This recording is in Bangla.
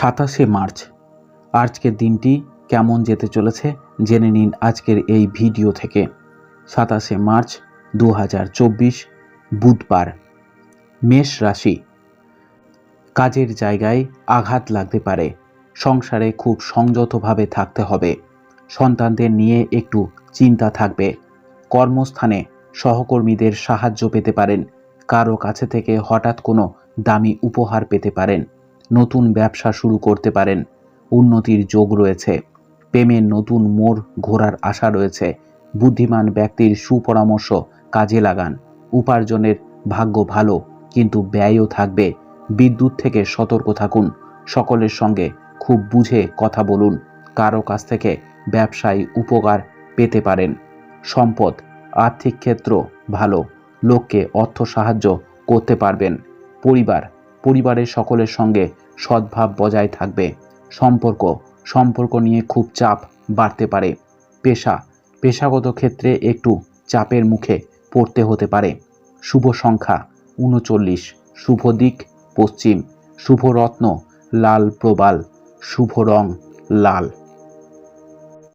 সাতাশে মার্চ। আজকের দিনটি কেমন যেতে চলেছে জেনে নিন আজকের এই ভিডিও থেকে। সাতাশে মার্চ দু হাজার চব্বিশ, বুধবার। মেষ রাশি। কাজের জায়গায় আঘাত লাগতে পারে। সংসারে খুব সংযতভাবে থাকতে হবে। সন্তানদের নিয়ে একটু চিন্তা থাকবে। কর্মস্থানে সহকর্মীদের সাহায্য পেতে পারেন। কারও কাছে থেকে হঠাৎ কোনো দামি উপহার পেতে পারেন। নতুন ব্যবসা শুরু করতে পারেন। উন্নতির যোগ রয়েছে। প্রেমের নতুন মোড় ঘোরার আশা রয়েছে। বুদ্ধিমান ব্যক্তির সুপরামর্শ কাজে লাগান। উপার্জনের ভাগ্য ভালো, কিন্তু ব্যয়ও থাকবে। বিদ্যুৎ থেকে সতর্ক থাকুন। সকলের সঙ্গে খুব বুঝে কথা বলুন। কারও কাছ থেকে ব্যবসায় উপকার পেতে পারেন। সম্পদ, আর্থিক ক্ষেত্র ভালো। লোককে অর্থ সাহায্য করতে পারবেন। পরিবার পরিবারের সকলের সঙ্গে সদ্ভাব বজায় থাকবে। সম্পর্ক সম্পর্ক নিয়ে খুব চাপ বাড়তে পারে। পেশা, পেশাগত ক্ষেত্রে একটু চাপের মুখে পড়তে হতে পারে। শুভ সংখ্যা, উনচল্লিশ। শুভ দিক, পশ্চিম। শুভ রত্ন, লাল প্রবাল। শুভ রং, লাল।